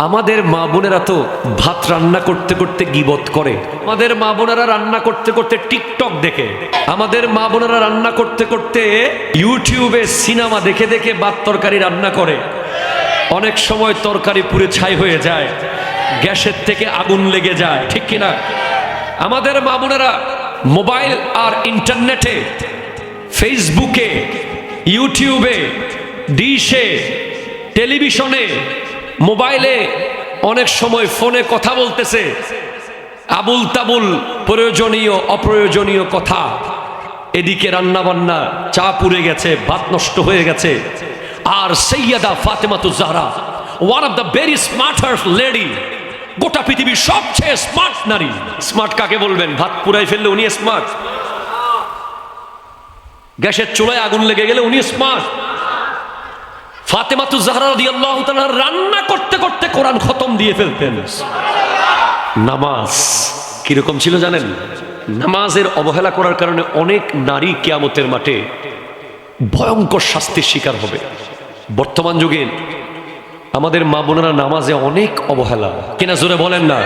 আমাদের মা বোনেরা তো ভাত রান্না করতে করতে গিবত করে। আমাদের মা বোনেরা রান্না করতে করতে টিকটক দেখে। আমাদের মা বোনেরা রান্না করতে করতে ইউটিউবে সিনেমা দেখে দেখে ভাত তরকারি রান্না করে। অনেক সময় তরকারি পুড়ে ছাই হয়ে যায়। গ্যাসের থেকে আগুন লেগে যায়। ঠিক কিনা? আমাদের মা বোনেরা মোবাইল আর ইন্টারনেটে, ফেসবুকে, ইউটিউবে, ডিশে, টেলিভিশনে মোবাইলে অনেক সময় ফোনে কথা বলতেছে। আবুল তাবুল প্রয়োজনীয়, অপ্রয়োজনীয় কথা। এদিকে রান্না বান্না চা পুড়ে গেছে, ভাত নষ্ট হয়ে গেছে। আর Syeda Fatematu Zahra one of the very smarter lady গোটা পৃথিবীর সবচেয়ে স্মার্ট নারী। স্মার্ট কাকে বলবেন? ভাত পুরাই ফেললে উনি স্মার্ট গ্যাসের চুলায় আগুন লেগে গেলে উনি স্মার্ট ফাতেমাতু জাহরা রাদিয়াল্লাহু তাআলা রান্না করতে করতে কোরআন খতম দিয়ে ফেলতেন। নামাজ কীরকম ছিল জানেন? নামাজের অবহেলা করার কারণে অনেক নারী কেয়ামতের মাঠে ভয়ঙ্কর শাস্তির শিকার হবে। বর্তমান যুগে আমাদের মা বোনেরা নামাজে অনেক অবহেলা। কেনা জোরে বলেন না?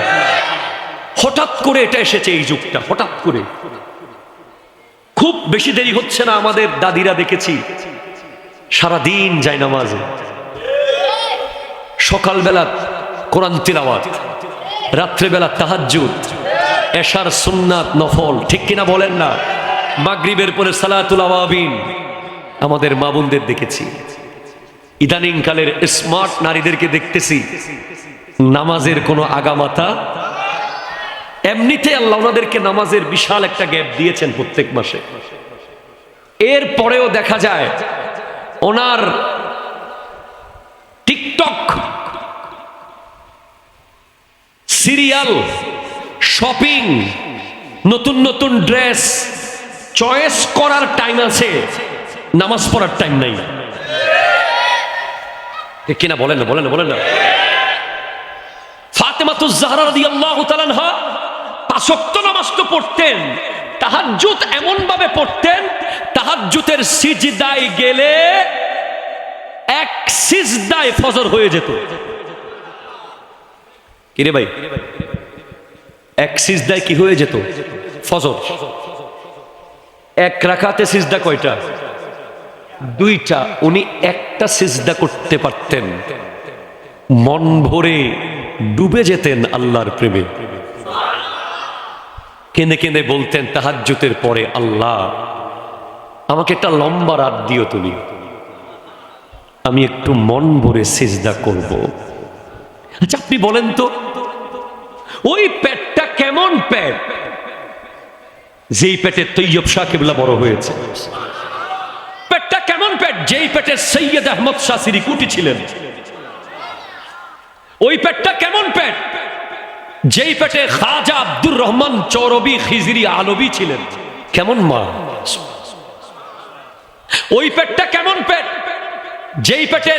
হঠাৎ করে এটা এসেছে এই যুগটা, হঠাৎ করে। খুব বেশি দেরি হচ্ছে না আমাদের দাদিরা দেখেছি। সারাদিন যায় নামাজে। সকালবেলা কোরআন তিলাওয়াত, রাত্রেবেলা তাহাজ্জুদ, এশার সুন্নাত নফল, ঠিক কিনা বলেন না? মাগরিবের পরে সালাতুল আওয়াবিন, আমাদের মা বোনদের দেখেছি। ইদানিং কালের স্মার্ট নারীদেরকে দেখতেছি, নামাজের কোনো আগামাতা। এমনিতে আল্লাহ ওনাদেরকে নামাজের বিশাল একটা গ্যাপ দিয়েছেন প্রত্যেক মাসে। এর পরেও দেখা যায় ওনার টিকটক সিরিয়াল, শপিং, নতুন নতুন ড্রেস, চয়েস করার টাইম আছে, নামাজ পড়ার টাইম নাই। কিনা বলেন না বলেন না বলেন না। ফাতেমাতুজ পাঁচক্ত নামাজ তো পড়তেন, তাহাজ্জুদ এমন ভাবে পড়তেন তাহাজ্জুদের সিজদায় গেলে এক সিজদায় ফজর হয়ে যেত। কিরে ভাই? এক সিজদায় কি হয়ে যেত? ফজর। এক রাখাতে সিজদা কয়টা? দুইটা। উনি একটা সিজদা করতে পারতেন। মন ভরে ডুবে যেতেন আল্লাহর প্রেমে। কেঁদে কেঁদে বলতেন, তাহাজ্জুতের পরে আল্লাহ আমাকে একটা লম্বা রাত দিও তুমি। আমি একটু মন ভরে সিজদা করব। আচ্ছা আপনি বলেন তো, ওই পেটটা কেমন পেট? যেই পেটে তৈয়ব শাহ কেবলা বড় হয়েছে। পেটটা কেমন পেট? যেই পেটে সৈয়দ আহমদ শাহ সিরিকুটি ছিলেন। ওই পেটটা কেমন পেট? যেই পেটে খাজা আব্দুর রহমান চৌরবি খিজরি আলবি ছিলেন। কেমন মা? ওই পেটটা কেমন পেট? যেই পেটে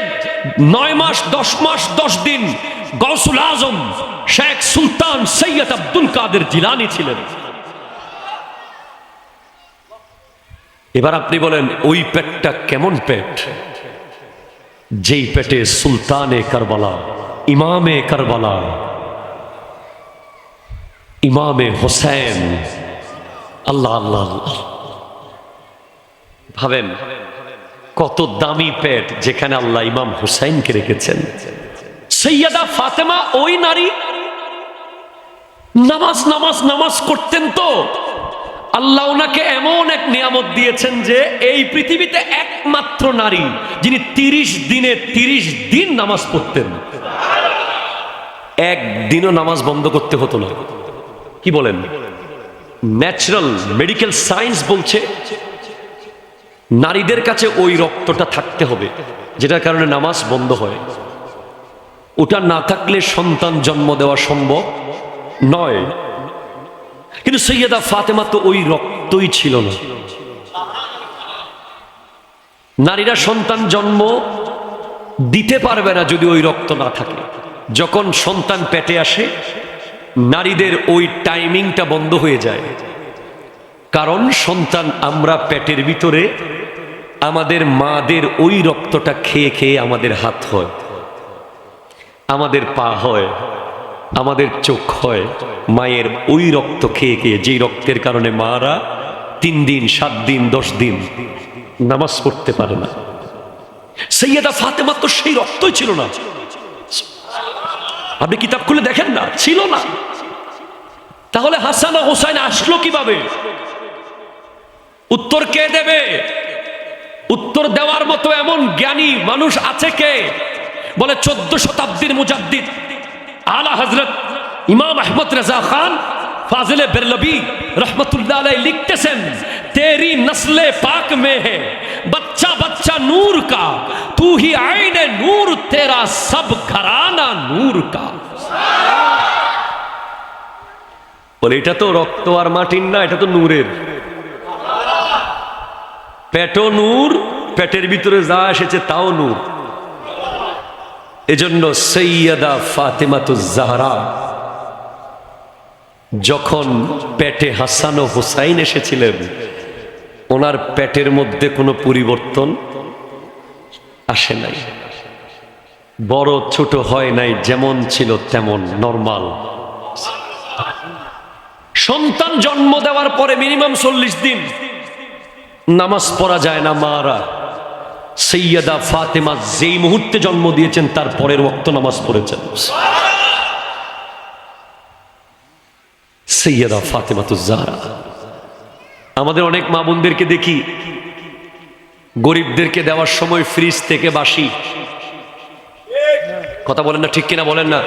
নয় মাস, দশ মাস, দশ দিন গৌসুল আজম শেখ সুলতান সৈয়দ আব্দুল কাদের জিলানি ছিলেন। এবার আপনি বলেন, ওই পেটটা কেমন পেট? যেই পেটে সুলতানে কারবালা, ইমামে কারবালা, ইমামে হোসেন, আল্লাহ আল্লাহ আল্লাহ। ভাবেন, কত দামি পেট যেখানে আল্লাহ ইমাম হুসাইনকে রেখেছেন। সৈয়দা ফাতেমা ওই নারী নামাজ নামাজ নামাজ করতেন তো। আল্লাহ ওনাকে এমন এক নিয়ামত দিয়েছেন যে এই পৃথিবীতে একমাত্র নারী যিনি তিরিশ দিনে তিরিশ দিন নামাজ পড়তেন। একদিনও নামাজ বন্ধ করতে হতো না। কি বলেন? ন্যাচারাল মেডিকেল সায়েন্স বলছে নারীদের কাছে ওই রক্তটা থাকতে হবে, যেটার কারণে নামাজ বন্ধ হয়। ওটা না থাকলে সন্তান জন্ম দেওয়া সম্ভব নয়। কিন্তু সৈয়দা ফাতেমা তো ওই রক্তই ছিল না। নারীরা সন্তান জন্ম দিতে পারবে না যদি ওই রক্ত না থাকে। যখন সন্তান পেটে আসে, নারীদের ওই টাইমিংটা বন্ধ হয়ে যায়। কারণ সন্তান আমরা পেটের ভিতরে আমাদের মাদের ওই রক্তটা খেয়ে খেয়ে আমাদের হাত হয়। আমাদের পা হয়, আমাদের চোখ হয়, মায়ের ওই রক্ত খেয়ে খেয়ে, যেই রক্তের কারণে মারা তিন দিন, সাত দিন, দশ দিন নামাজ পড়তে পারে না। সৈয়দা ফাতেমা তো সেই রক্তই ছিল না। আপনি কিতাব খুলে দেখেন না? ছিল না। তাহলে হাসান হোসাইন আসলো কীভাবে? উত্তর কে দেবে? উত্তর দেওয়ার মতো এমন জ্ঞানী মানুষ আছে কে বলে চোদ্দ শতাব্দীর মুজাদ্দিদ আলা হজরত ইমাম আহমদ রাজা খান ফাজিলে বেরলবি রহমতুল্লাহ আলাই লিখতেছেন तेरी नस्ले पाक में है बच्चा बच्चा नूर का तू ही आईने नूर तेरा सब घराना नूर का বলে এটা তো রক্ত আর মাটির না এটা তো নূরের পেটও নূর, পেটের ভিতরে যা এসেছে তাও নূর। এজন্য সৈয়দা ফাতেমাতু জাহরা, যখন পেটে হাসান ও হুসাইন এসেছিলেন, ওনার পেটের মধ্যে কোনো পরিবর্তন আসে নাই। বড় ছোট হয় নাই, যেমন ছিল তেমন নর্মাল। সন্তান জন্ম দেওয়ার পরে মিনিমাম চল্লিশ দিন নামাজ পড়া যায় না মারা। সৈয়দা ফাতেমা যেই মুহূর্তে জন্ম দিয়েছেন, তার পরের ওক্ত নামাজ পড়েছেন। সৈয়দা ফাতেমা তো জাহরা আমাদের অনেক মা বোনদেরকে দেখি, গরিবদেরকে দেওয়ার সময় ফ্রিজ থেকে বাসি। কথা বলেন না, ঠিক কিনা বলেন না?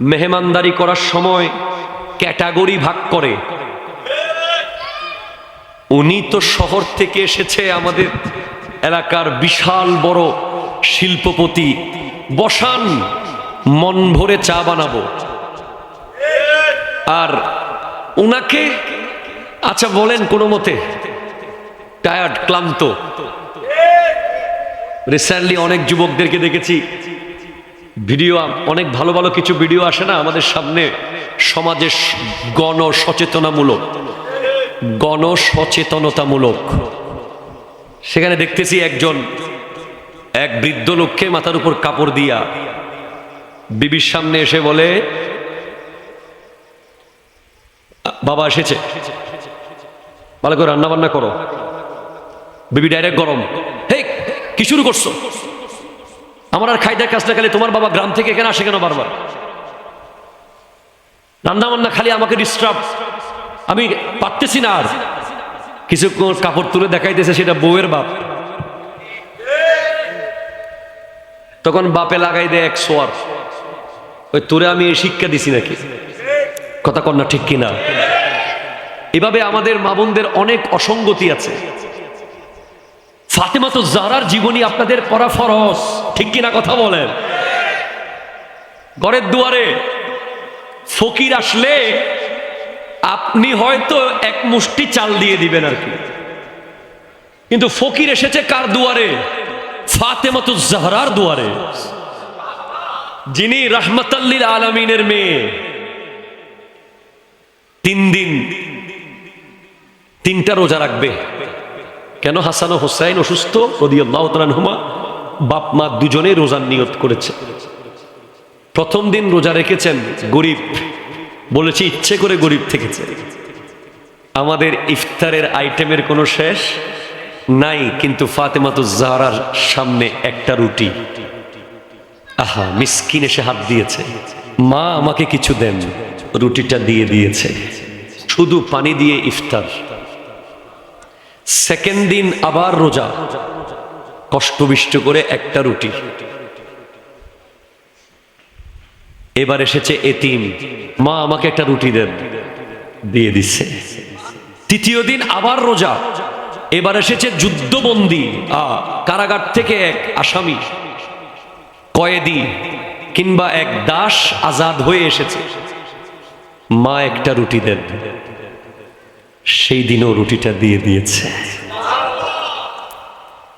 মেহমানদারি করার সময় ক্যাটাগরি ভাগ করে। উনি তো শহর থেকে এসেছে আমাদের এলাকার বিশাল বড় শিল্পপতি। বসান, মন ভরে চা বানাবো। আর উনাকে আচ্ছা বলেন কোনো মতে, টায়ার্ড, ক্লান্ত। রিসেন্টলি অনেক যুবকদেরকে দেখেছি। ভিডিও, অনেক ভালো ভালো কিছু ভিডিও আসে না আমাদের সামনে সমাজের গণ সচেতনামূলক। গণ সচেতনতামূলক সেখানে দেখতেছি একজন, এক বৃদ্ধ লোককে মাথার উপর কাপড় দিয়া বিবির সামনে এসে বলে, বাবা এসেছে। ভালো করে রান্না বান্না করো। বিবি ডাইরেক্ট গরম। হে কি শুরু করছ? আমার আর খাইদার কাজ না, খালি তোমার বাবা গ্রাম থেকে এখানে আসে কেন বারবার? রান্না বান্না খালি আমাকে ডিস্টার্ব আমি পারতেছি না আর। কিছুক্ষণ কাপড় তুলে দেখাইতেছে সেটা বউয়ের বাপ। তখন বাপে লাগাই দেয় এক সোয়ার। ওই তোরে আমি শিক্ষা দিছি নাকি? কথা কন্যা ঠিক কিনা? এভাবে আমাদের মা বোনদের অনেক অসঙ্গতি আছে। ফাতেমা তো জারার জীবনী আপনাদের পড়া ফরস ঠিক কিনা কথা বলেন? ঘরের দুয়ারে ফকির আসলে আপনি হয়তো এক মুষ্টি চাল দিয়ে দিবেন আর কি। কিন্তু ফকির এসেছে কার দুয়ারে? ফাতেমাতু জাহরার দুয়ারে। যিনি রহমতাল্লিল আলমিনের মেয়ে। তিন দিন, তিনটা রোজা রাখবে। কেন? হাসান হোসাইন অসুস্থ হুমা বাপ, মা দুজনে রোজার নিয়ত করেছে। প্রথম দিন রোজা রেখেছেন গরিব। বলেছে, ইচ্ছে করে গরিব থেকেছে। আমাদের ইফতারের আইটেমের কোনো শেষ নাই, কিন্তু ফাতেমাতু জাহরার সামনে একটা রুটি। আহা, মিসকিন এসে হাত দিয়েছে। মা আমাকে কিছু দেন। রুটিটা দিয়ে দিয়েছে। শুধু পানি দিয়ে ইফতার। সেকেন্ড দিন আবার রোজা। কষ্টবিষ্ট করে একটা রুটি। এবার এসেছে এতিম। মা আমাকে একটা রুটি দেন। দিয়ে দিচ্ছে। তৃতীয় দিন আবার রোজা। এবার এসেছে যুদ্ধবন্দী। কারাগার থেকে এক আসামি। কয়েদি কিংবা এক দাস আজাদ হয়ে এসেছে। মা একটা রুটি দেন। সেই দিনও রুটিটা দিয়ে দিয়েছে।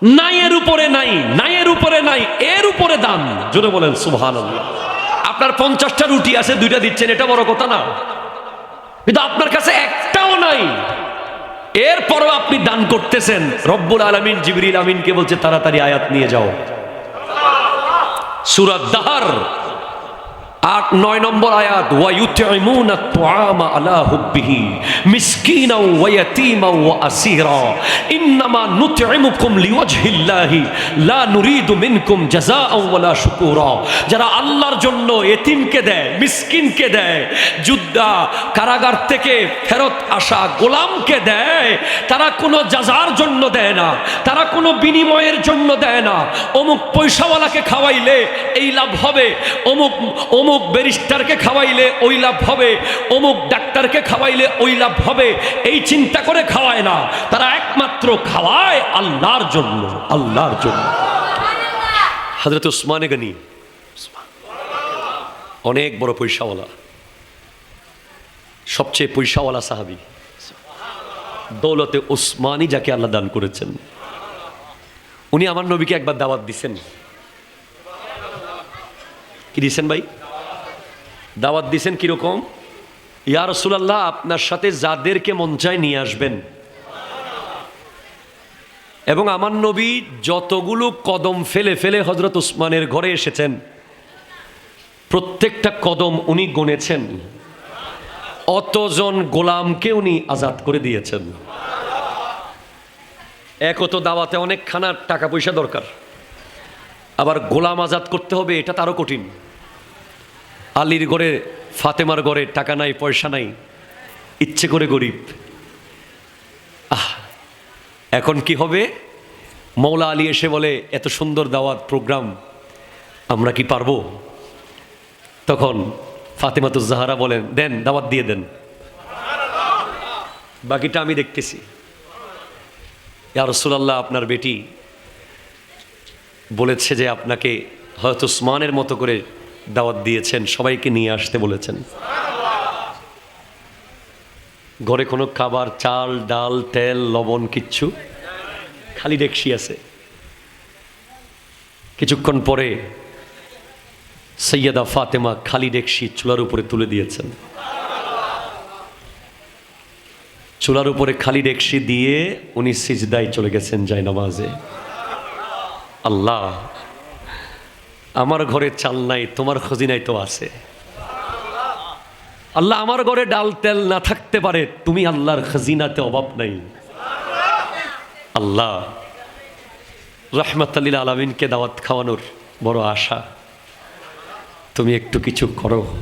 নাইয়ের উপরে নাই, নাইয়ের উপরে নাই, এর উপরে দান জোরে বলেন সুভান আপনার পঞ্চাশটা রুটি আছে, দুইটা দিচ্ছেন, এটা বড় কথা না। কিন্তু আপনার কাছে একটাও নাই। এরপরও আপনি দান করতেছেন। রব্বুল আলমিন জিবরিল আমিনকে বলছে, তাড়াতাড়ি আয়াত নিয়ে যাও। সুরাত দাহার। আট, নয় নম্বর আয়াত আত-তুআমা আলা মিসকিনা ওয়া ওয়া আসীরা। ইন্নামা লা মিনকুম শুকুরা। যারা আল্লাহর জন্য এতিমকে দেয়, মিসকিনকে দেয়, যুদ্ধা কারাগার থেকে ফেরত আসা গোলামকে দেয়, তারা কোনো জাজার জন্য দেয় না, তারা কোনো বিনিময়ের জন্য দেয় না। অমুক পয়সাওয়ালাকে খাওয়াইলে এই লাভ হবে, অমুক অমুক ব্যারিস্টারকে খাওয়াইলে ওই লাভ হবে, অমুক ডাক্তারকে খাওয়াইলে ওই লাভ হবে, এই চিন্তা করে খাওয়ায় না। তারা একমাত্র খাওয়ায় আল্লাহর জন্য আল্লাহর জন্য। হজরত উসমানে গনি, অনেক বড় পয়সাওয়ালা, সবচেয়ে পয়সাওয়ালা সাহাবি। দৌলতে ওসমানী যাকে আল্লাহ দান করেছেন। উনি আমার নবীকে একবার দাওয়াত দিছেন। কি দিছেন ভাই? দাওয়াত দিছেন কীরকম? ইয়া রসুলাল্লাহ, আপনার সাথে যাদেরকে মন চায় নিয়ে আসবেন। এবং আমার নবী যতগুলো কদম ফেলে ফেলে হজরত উসমানের ঘরে এসেছেন, প্রত্যেকটা কদম উনি গনেছেন অতজন গোলামকে উনি আজাদ করে দিয়েছেন। এক তো দাওয়াতে অনেক খানার টাকা পয়সা দরকার। আবার গোলাম আজাদ করতে হবে, এটা তারও কঠিন। আলীর ঘরে, ফাতেমার ঘরে টাকা নাই, পয়সা নাই, ইচ্ছে করে গরিব। আহ, এখন কি হবে? মৌলা আলী এসে বলে, এত সুন্দর দাওয়াত প্রোগ্রাম, আমরা কি পারব? তখন ফাতেমাতুজ জাহারা বলেন, দেন, দাওয়াত দিয়ে দেন। বাকিটা আমি দেখতেছি। ইয়া রসুলাল্লাহ, আপনার বেটি বলেছে যে আপনাকে হয়তো উসমানের মতো করে দাওয়াত দিয়েছেন, সবাইকে নিয়ে আসতে বলেছেন। ঘরে কোনো খাবার, চাল, ডাল, তেল, লবণ কিচ্ছু খালি ডেকসি আছে। কিছুক্ষণ পরে সৈয়দা ফাতেমা খালি ডেকসি চুলার উপরে তুলে দিয়েছেন। চুলার উপরে খালি ডেকসি দিয়ে উনি সিজদায় চলে গেছেন জায়নামাজে আল্লাহ আমার ঘরে চাল নাই, তোমার খজিনায় তো আছে। আল্লাহ আমার ঘরে ডাল তেল না থাকতে পারে, তুমি আল্লাহর খজিনাতে অভাব নাই। আল্লাহ রহমতাল্লিল আলমিনকে দাওয়াত খাওয়ানোর বড় আশা। তুমি একটু কিছু করো।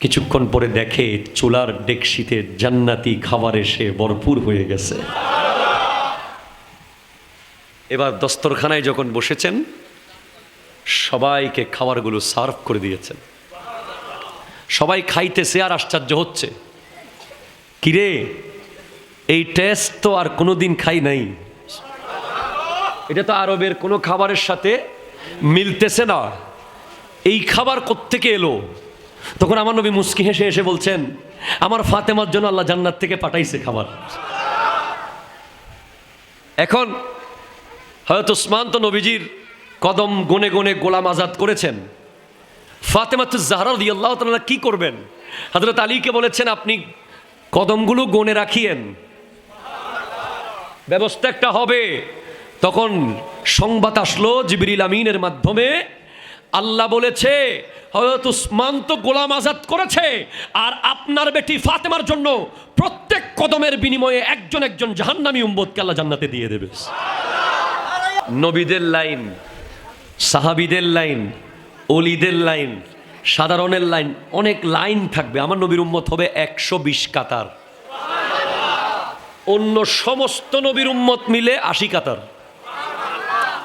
কিছুক্ষণ পরে দেখে চুলার ডেকশিতে জান্নাতি খাবার এসে ভরপুর হয়ে গেছে। এবার দস্তরখানায় যখন বসেছেন সবাইকে খাবারগুলো সার্ভ করে দিয়েছেন। সবাই খাইতেছে আর আশ্চর্য হচ্ছে। কিরে, এই টেস্ট তো আর কোনো দিন খাই নাই। এটা তো আরবের কোনো খাবারের সাথে মিলতেছে না। এই খাবার কোত্থেকে এলো? তখন আমার নবী মুস্কি হেসে এসে বলছেন, আমার ফাতেমার জন্য আল্লাহ জান্নাত থেকে পাঠাইছে খাবার। এখন হয়তো ওসমান তো নবীজির কদম গনে গনে গোলাম আজাদ করেছেন। ফাতেমাতু জাহরা আল্লাহ তাআলা কী করবেন? হযরত আলীকে বলেছেন, আপনি কদমগুলো গনে রাখিয়েন। ব্যবস্থা একটা হবে। তখন সংবাদ আসলো জিবরিল আমিনের মাধ্যমে। আল্লাহ বলেছে হয়তো উসমান তো গোলাম আজাদ করেছে, আর আপনার বেটি ফাতেমার জন্য প্রত্যেক কদমের বিনিময়ে একজন একজন জাহান্নামী উম্বদকে আল্লাহ জান্নাতে দিয়ে দেবে। নবীদের লাইন। সাহাবিদের লাইন, অলিদের লাইন, সাধারণের লাইন, অনেক লাইন থাকবে। আমার নবীর উম্মত হবে একশো বিশ কাতার। অন্য সমস্ত নবীর উম্মত মিলে আশি কাতার।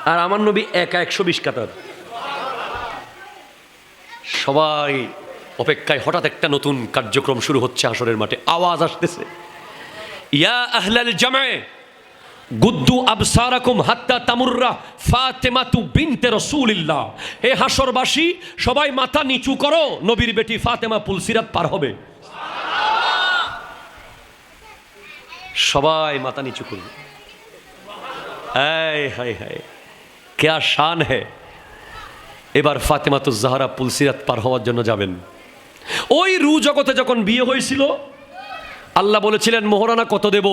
আর আমার নবী একা একশো বিশ কাতার। সবাই অপেক্ষায় হঠাৎ একটা নতুন কার্যক্রম শুরু হচ্ছে আসরের মাঠে। আওয়াজ আসতেছে। ইয়া আহলাল জামায়ে গুদ্দু আবসারাকুম হাত্তা তামুররা ফাতেমাতু বিনতে রাসূলিল্লাহ। হে হাসরবাসী সবাই মাথা নিচু করো, নবীর বেটি ফাতেমা পুলসিরাত পার হবে। সবাই মাথা নিচু করবে হায় হায় হায়, কেয়া শান হে। এবার ফাতেমা তো জাহারা পুলসিরাত পার হওয়ার জন্য যাবেন। ওই রু জগতে যখন বিয়ে হয়েছিল, আল্লাহ বলেছিলেন, মোহরানা কত দেব?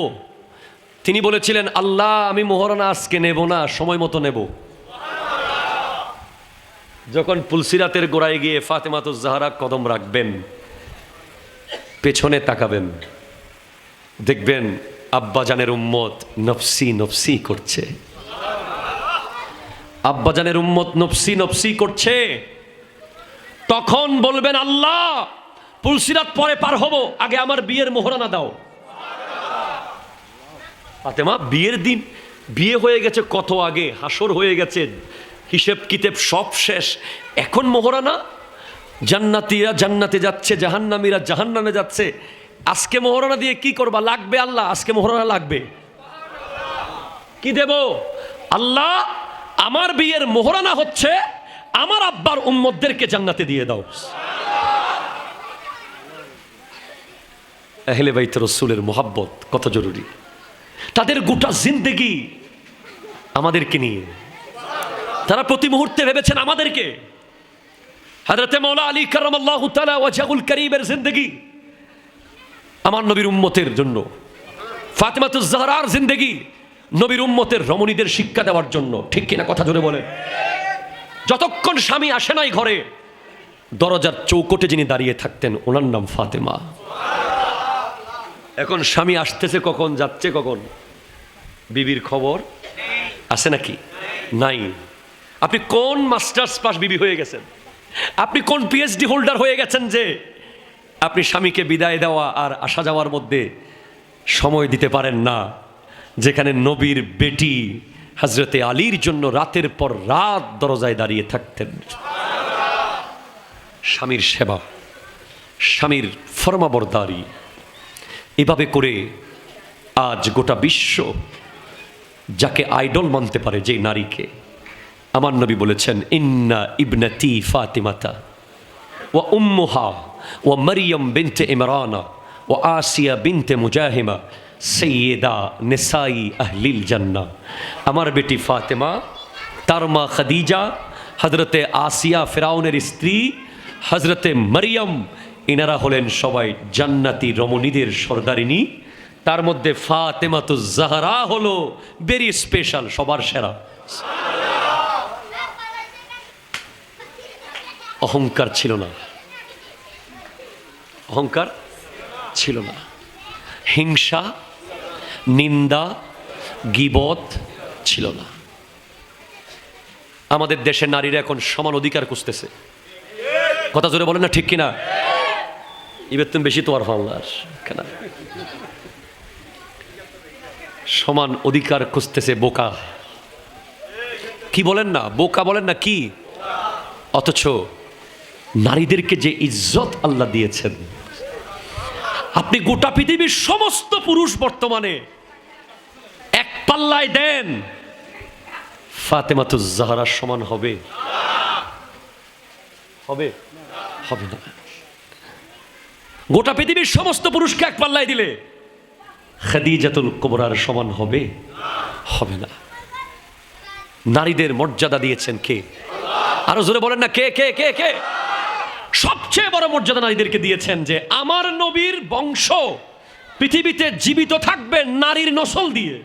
তিনি বলেছিলেন, আল্লাহ, আমি মোহরানা আজকে নেব না, সময় মতো নেব। যখন পুলসিরাতের গোড়ায় গিয়ে ফাতেমাতু জাহারা কদম রাখবেন, পেছনে তাকাবেন, দেখবেন আব্বাজানের উম্মত নফসি নফসি করছে। আব্বাজানের উম্মত নফসি নফসি করছে। তখন বলবেন, আল্লাহ, পুলসিরাত পরে পার হব, আগে আমার বিয়ের মোহরানা দাও। ফাতেমা, বিয়ের দিন, বিয়ে হয়ে গেছে কত আগে, হাসর হয়ে গেছে, হিসেব কিতেব সব শেষ, এখন মোহরানা, জান্নাতিরা জান্নাতে যাচ্ছে, জাহান্নামীরা জাহান্নামে যাচ্ছে, আজকে মোহরানা দিয়ে কি করবা? লাগবে আল্লাহ, আজকে মোহরানা লাগবে। কি দেব? আল্লাহ, আমার বিয়ের মোহরানা হচ্ছে, আমার আব্বার উম্মতদেরকে জান্নাতে দিয়ে দাও। আহলে বাইত রসুলের মোহাব্বত কত জরুরি? তাদের গোটা জিন্দেগি আমাদেরকে নিয়ে। তারা প্রতি মুহূর্তে ভেবেছেন আমাদেরকে। হাজরতে মৌলা আলী কারামাল্লাহ তালা ওয়াজাহুল করিমের জিন্দগি আমার নবীর উম্মতের জন্য। ফাতেমাতুজ জাহরার জিন্দগি নবীর উম্মতের রমণীদের শিক্ষা দেওয়ার জন্য। ঠিক কিনা কথা জোরে বলেন। যতক্ষণ স্বামী আসে নাই ঘরে, দরজার চৌকটে যিনি দাঁড়িয়ে থাকতেন, ওনার নাম ফাতেমা। এখন স্বামী আসতেছে কখন, যাচ্ছে কখন? বিবির খবর? আছে নাকি? নাই। আপনি কোন মাস্টার্স পাস বিবি হয়ে গেছেন? আপনি কোন পিএইচডি হোল্ডার হয়ে গেছেন যে আপনি স্বামীকে বিদায় দেওয়া আর আসা যাওয়ার মধ্যে সময় দিতে পারেন না? যেখানে নবীর বেটি হজরতে আলীর জন্য রাতের পর রাত দরজায় দাঁড়িয়ে থাকতেন। স্বামীর সেবা, স্বামীর ফরমাবরদারি, এভাবে করে আজ গোটা বিশ্ব যাকে আইডল মানতে পারে যে নারীকে। আমার নবী বলেছেন, ইন্না ইবনাতি ফাতিমাতা ও উম্মুহা ও মরিয়ম বিনতে ইমরানা ও আসিয়া বিনতে মুজাহিমা সৈয়দা নেসাই আহলিল জান্না। আমার বেটি ফাতেমা, তার মা খাদিজা হজরতে আসিয়া ফেরাউনের স্ত্রী হজরতে মরিয়ম, ইনারা হলেন সবাই জান্নাতি রমণীদের সর্দারিনী। তার মধ্যে ফাতেমাতু জাহারা হলো ভেরি স্পেশাল সবার সেরা। অহংকার ছিল না। অহংকার ছিল না। হিংসা, নিন্দা, গিবত ছিল না। আমাদের দেশের নারীরা এখন সমান অধিকার খুঁজতেছে। কথা জোরে বলেন না ঠিক কিনা? এবার তুমি বেশি তোমার ভাবলার কেন? সমান অধিকার খুঁজতেছে বোকা। কি বলেন না? বোকা বলেন না কি? অথচ নারীদেরকে যে ইজ্জত আল্লাহ দিয়েছেন, আপনি গোটা পৃথিবীর সমস্ত পুরুষ বর্তমানে এক পাল্লায় দেন, ফাতেমাতুজ জাহারার সমান হবে। হবে? হবে না। গোটা পৃথিবীর সমস্ত পুরুষকে এক পাল্লায় দিলে খাদিজাতুল কোবরার সমান হবে? হবে না। নারীদের মর্যাদা দিয়েছেন কে? আরও জোরে বলেন না, কে কে কে কে? সবচেয়ে বড় মর্যাদা নারীদেরকে দিয়েছেন যে আমার নবীর বংশ পৃথিবীতে জীবিত থাকবে নারীর নসল দিয়ে।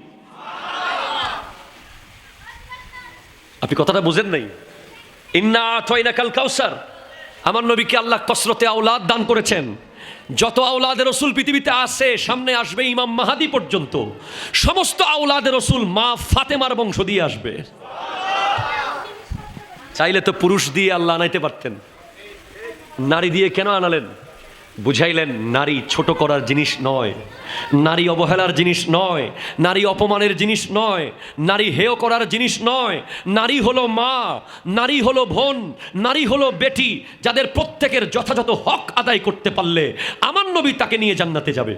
আপনি কথাটা বুঝেন নাই? ইন্না কাল কাউসার। আমার নবীকে আল্লাহ কসরতে আওলাদ দান করেছেন। যত আউলাদের রসুল পৃথিবীতে আসে সামনে আসবে ইমাম মাহাদি পর্যন্ত। সমস্ত আউলাদের রসুল মা ফাতেমার বংশ দিয়ে আসবে। চাইলে তো পুরুষ দিয়ে আল্লাহ আনাইতে পারতেন। নারী দিয়ে কেন আনালেন? বুঝাইলেন, নারী ছোট করার জিনিস নয়। নারী অবহেলার জিনিস নয়। নারী অপমানের জিনিস নয়। নারী হেয় করার জিনিস নয়। নারী হলো মা, নারী হলো বোন, নারী হলো বেটি, যাদের প্রত্যেকের যথাযথ হক আদায় করতে পারলে আমার নবী তাকে নিয়ে জান্নাতে যাবে।